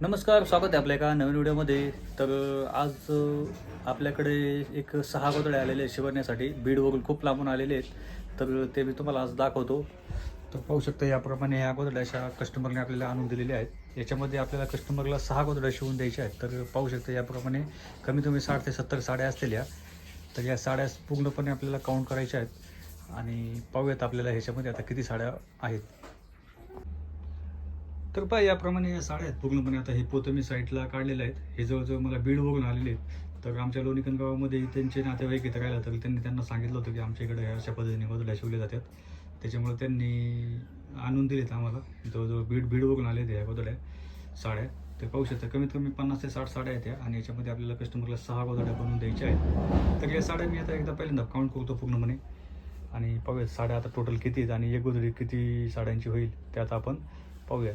नमस्कार स्वागत आहे आपल्या एका नवीन व्हिडिओमध्ये. तर आज आपल्याकडे एक सहा गोदळे आलेले आहेत बीड वगैरे खूप लांबून आलेले आहेत. तर ते मी तुम्हाला आज दाखवतो. तर पाहू शकता याप्रमाणे या गोदड्या अशा कस्टमरने आपल्याला आणून दिलेल्या आहेत. याच्यामध्ये आपल्याला कस्टमरला सहा गोदड्या शिवून द्यायच्या आहेत. तर पाहू शकता याप्रमाणे कमी कमी साठ ते सत्तर साड्या असतील या तर या साड्या पूर्णपणे आपल्याला काउंट करायच्या आहेत. आणि पाहूयात आपल्याला ह्याच्यामध्ये आता किती साड्या आहेत. तर पहा याप्रमाणे या साड्या आहेत. पूर्णपणे आता हे पोतं मी साईडला काढलेले आहेत. हे जवळजवळ मला बीडवरून आलेले आहेत. तर आमच्या लोणीकन गावामध्ये त्यांचे नातेवाईक इथं राहिला तर त्यांनी त्यांना सांगितलं होतं की आमच्या इकडे अशा पद्धतीने गोदड्या शिवले जातात. त्याच्यामुळे त्यांनी आणून दिलेत आम्हाला. जवळजवळ बीड बीडवरून आले ह्या गोदड्या साड्या. ते पाहू शकता कमीत कमी पन्नास ते साठ साड्या आहेत आणि याच्यामध्ये आपल्याला कस्टमरला सहा गोदड्या बनवून द्यायच्या आहेत. तर या साड्या मी आता एकदा पहिल्यांदा काउंट करतो पूर्णपणे. आणि पाहूया साड्या आता टोटल किती आहेत आणि एक गोदडी किती साड्यांची होईल ते आता आपण पाहूया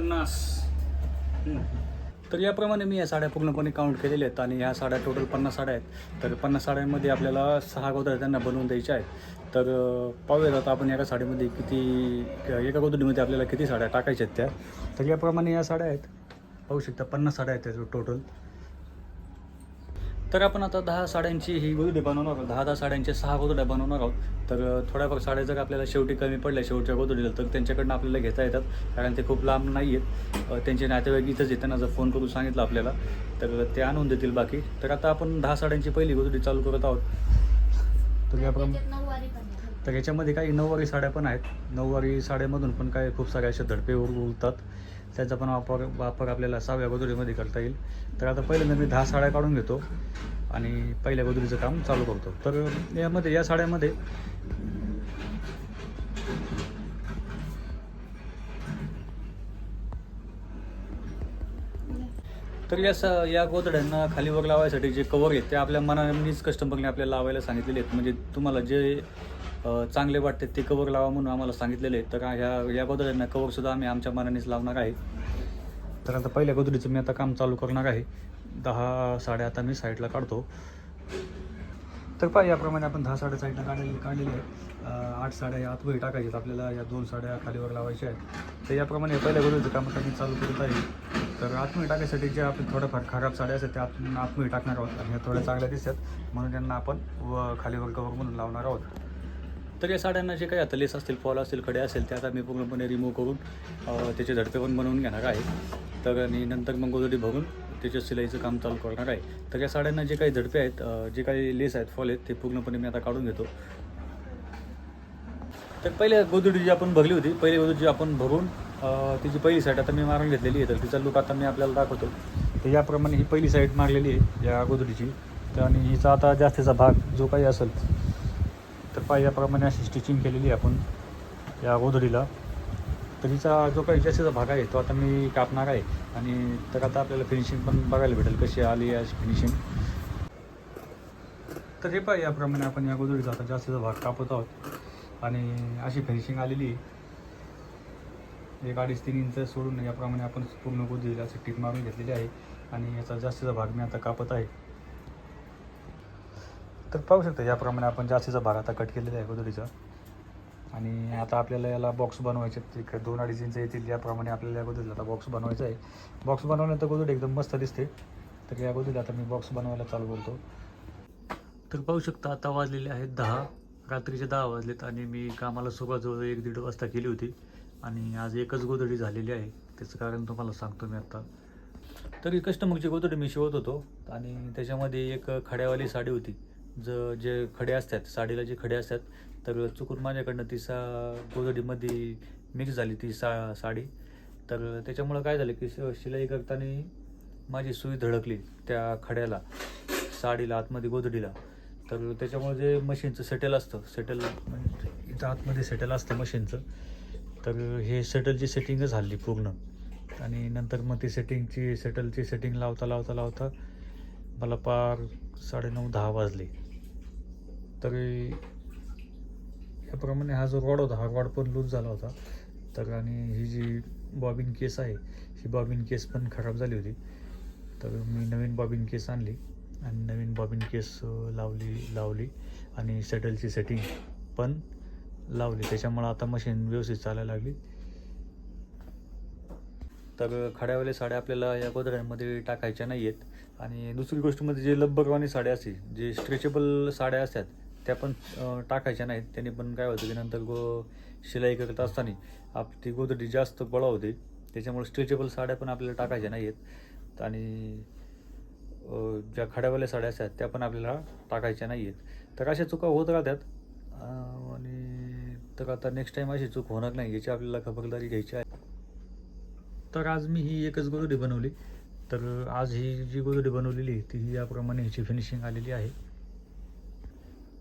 पन्नास. तर याप्रमाणे मी या साड्या पूर्णपणे काउंट केलेल्या आहेत आणि ह्या साड्या टोटल पन्नास साड्या आहेत. तर पन्नास साड्यांमध्ये आपल्याला सहा गोदड्या त्यांना बनवून द्यायच्या आहेत. तर पाहूयात आता आपण एका साडीमध्ये किती एका गोदडीमध्ये आपल्याला किती साड्या टाकायच्या आहेत त्या. तर याप्रमाणे या साड्या आहेत. पाहू शकता पन्नास साड्या आहेत त्याचं टोटल तर आपण आता दहा साड्यांची ही गोदडी बनवणार आहोत. दहा दहा साड्यांचे सहा गोदड्या बनवणार आहोत. तर थोड्याफार साड्या जर आपल्याला शेवटी कमी पडल्या शेवटच्या गोदडीला तर त्यांच्याकडनं आपल्याला घेता येतात. कारण ते खूप लांब नाही आहेत त्यांचे नातेवाईक इथंच आहेत. त्यांना जर फोन करून सांगितलं आपल्याला तर ते आणून देतील बाकी. तर आता आपण दहा साड्यांची पहिली गोदडी चालू करत आहोत. तर याप्रमाणे तर याच्यामध्ये काही नऊवारी साड्या पण आहेत. नऊवारी साड्यामधून पण काही खूप साऱ्या अशा धडपे उर- उरतात. त्याचा पण वापर वापर आपल्याला सहाव्या गोदडीमध्ये करता येईल. तर आता पहिल्यांदा मी दहा साड्या काढून घेतो आणि पहिल्या गोदडीचं काम चालू करतो. तर यामध्ये या साड्यामध्ये तर या स या गोदड्यांना खाली वर लावायसाठी जे कवर आहेत ते आपल्या मनानेच कस्टमरने आपल्याला लावायला सांगितलेले आहेत. म्हणजे तुम्हाला जे चांगले वाटते ते कवर लावा म्हणून आम्हाला सांगितलेले तर ह्या या गोदड्यांना कवरसुद्धा आम्ही आमच्या मनानेच लावणार आहे. तर आता पहिल्या गोदडीचं मी आता काम चालू करणार आहे. दहा साड्या आता मी साईडला काढतो. तर पहा याप्रमाणे आपण दहा साड्या साईडला काढले काढलेले आहेत. आठ साड्या या आतमध्ये टाकायच्यात आपल्याला. या दोन साड्या खालीवर लावायच्या आहेत. तर याप्रमाणे पहिल्या गोदडीचं काम आता मी चालू करत आहे. तर आतमध्ये टाकायसाठी जे आपण थोड्याफार खराब साड्या असतात त्या आपण आतमध्ये टाकणार आहोत. आणि ह्या थोड्या चांगल्या दिसतात. म्हणून त्यांना आपण व खालीवर कवर म्हणून लावणार आहोत. तर या साड्यांना जे काही आता लेस असतील फॉल असतील खडे असेल ते आता मी पूर्णपणे रिमूव्ह करून त्याचे झडपे पण बनवून घेणार आहे. तर आणि नंतर मग गोदडी भरून त्याच्या सिलाईचं काम चालू करणार आहे. तर या साड्यांना जे काही झडपे आहेत जे काही लेस आहेत फॉल आहेत ते पूर्णपणे मी आता काढून घेतो. तर पहिल्या गोदडी जी आपण भरली होती पहिली गोदडी जी आपण भरून तिची पहिली साईड आता मी मारून घेतलेली आहे. तर तिचा लुक आता मी आपल्याला दाखवतो. तर याप्रमाणे ही पहिली साईड मारलेली आहे या गोदडीची तर आणि हिचा आता जास्तीचा भाग जो काही असेल तर पाय याप्रमाणे अशी स्टिचिंग केलेली आहे आपण या गोधडीला. तर हिचा जो काही जास्तीचा भाग आहे तो आता मी कापणार आहे. आणि तर आता आपल्याला फिनिशिंग पण बघायला भेटेल कशी आली अशी फिनिशिंग तर हे पाय याप्रमाणे आपण या गोधडीचा आता जास्तीचा भाग कापत आहोत. आणि अशी फिनिशिंग आलेली एक अडीच तीन इंच सोडून याप्रमाणे आपण पूर्ण गोधडीला अशी टीप मारून घेतलेली आहे. आणि याचा जास्तीचा भाग मी आता कापत आहे. तर पाहू शकता याप्रमाणे आपण जास्तीचा भाग आता कट केलेला आहे गोदडीचा आणि आता आपल्याला याला बॉक्स बनवायचे आहेत. एक दोन अडीच इंच येतील याप्रमाणे आपल्याला या गोदडीला आता बॉक्स बनवायचा आहे. बॉक्स बनवल्यानंतर गोदडी एकदम मस्त दिसते. तर या गोदडीला आता मी बॉक्स बनवायला चालू करतो. तर पाहू शकता आता वाजलेले आहेत दहा. रात्रीचे दहा वाजलेत आणि मी कामाला सुरुवात जवळ एक दीड वाजता केली होती. आणि आज एकच गोदडी झालेली आहे. त्याचं कारण तुम्हाला सांगतो मी आत्ता तरी कस्टमरची गोदडी मी शिवत होतो. आणि त्याच्यामध्ये एक खड्यावाली साडी होती. ज जे खडे असतात साडीला जे खडे असतात तर चुकून माझ्याकडनं ती सा गोदडीमध्ये मिक्स झाली ती सा साडी. तर त्याच्यामुळं काय झालं की शिलाई करताना माझी सुई धडकली त्या खड्याला साडीला आतमध्ये गोदडीला तर त्याच्यामुळे जे मशीनचं सेटल असतं सेटल म्हणजे इथं आतमध्ये सेटल असतं मशीनचं. तर हे सेटलची सेटिंगच हल्ली पूर्ण. आणि नंतर मग ती सेटिंगची सेटलची सेटिंग लावता लावता लावता मला पार साडेनऊ दहा वाजले. तरी याप्रमाणे हा जो रॉड होता हा रॉड पण लूज झाला होता. तर आणि ही जी बॉबिन केस आहे ही बॉबिन केस पण खराब झाली होती. तर मी नवीन बॉबिन केस आणली आणि नवीन बॉबिन केस लावली लावली आणि सेटलची सेटिंग पण लावली. त्याच्यामुळं आता मशीन व्यवस्थित चालायला लागली. तर खड्यावाले साड्या आपल्याला या गोदऱ्यांमध्ये टाकायच्या नाही आहेत आणि दुसरी गोष्ट म्हणजे जे लब्बरवाणी साड्या असते जे स्ट्रेचेबल साड्या असतात त्या पण टाकायच्या नाहीत. त्याने पण काय होतं की नंतर गो शिलाई करत असताना आप ती गोदडी जास्त बळा होते. त्याच्यामुळे स्ट्रेचेबल साड्या पण आपल्याला टाकायच्या नाही आहेत आणि ज्या खड्यावाल्या साड्या असतात त्या पण आपल्याला टाकायच्या नाही आहेत तर अशा चुका होत राहतात. आणि तर आता नेक्स्ट टाईम अशी चूक होणार नाही याची आपल्याला खबरदारी घ्यायची आहे. तर आज मी ही एकच गोदडी बनवली. तर आज ही जी गोदडी बनवलेली ती ही याप्रमाणे ह्याची फिनिशिंग आलेली आहे.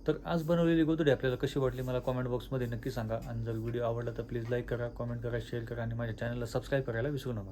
तर आज बनवलेली गोदडी आपल्याला कशी वाटली मला कॉमेंट बॉक्समध्ये नक्की सांगा. आणि जर व्हिडिओ आवडला तर प्लीज लाईक करा कॉमेंट करा शेअर करा आणि माझ्या चॅनलला सबस्क्राईब करायला विसरू नका.